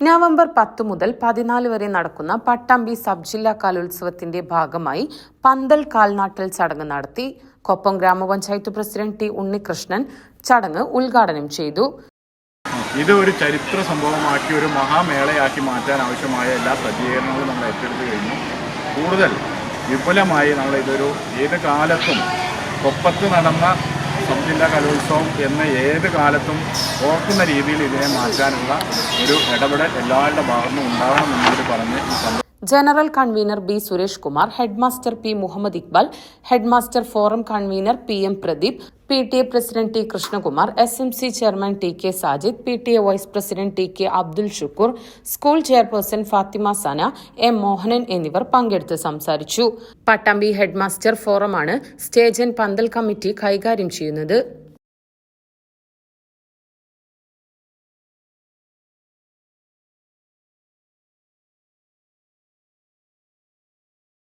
November പത്ത് മുതൽ പതിനാല് വരെ നടക്കുന്ന പട്ടാമ്പി സബ് ജില്ലാ കലോത്സവത്തിന്റെ ഭാഗമായി പന്തൽ കാൽനാട്ടൽ ചടങ്ങ് നടത്തി കൊപ്പം ഗ്രാമപഞ്ചായത്ത് പ്രസിഡന്റ് ടി ഉണ്ണികൃഷ്ണൻ ചടങ്ങ് ഉദ്ഘാടനം ചെയ്തു. ഇത് ഒരു ചരിത്ര സംഭവമാക്കി ഒരു മഹാമേളയാക്കി മാറ്റാൻ ആവശ്യമായ എല്ലാ സജ്ജീകരണങ്ങളും നമ്മൾ ഏറ്റെടുത്തു കഴിഞ്ഞു. കൂടുതൽ വിപുലമായി നമ്മൾ ഇതൊരു ഏത് കാലത്തും കൊപ്പത്ത് നടന്ന സബ് ജില്ലാ കലോത്സവം എന്ന ഏത് കാലത്തും ഓർക്കുന്ന രീതിയിൽ ഇതിനെ മാറ്റാനുള്ള ഒരു ഇടപെടൽ എല്ലാവരുടെ ഭാഗത്തുനിന്നും ഉണ്ടാവണമെന്നൊരു പറഞ്ഞ് general convener B Suresh Kumar headmaster P Muhammad Iqbal headmaster forum convener P M Pradeep P T A president T Krishnakumar S M C chairman T K Sajid P T A vice president T K Abdul Shukoor school chairperson Fathima Sana M Mohanan എന്നിവർ പങ്കെടുത്ത് സംസാരിച്ചു. Pattambi headmaster ഫോറമാണ് stage and പന്തൽ committee കൈകാര്യം ചെയ്യുന്നത്.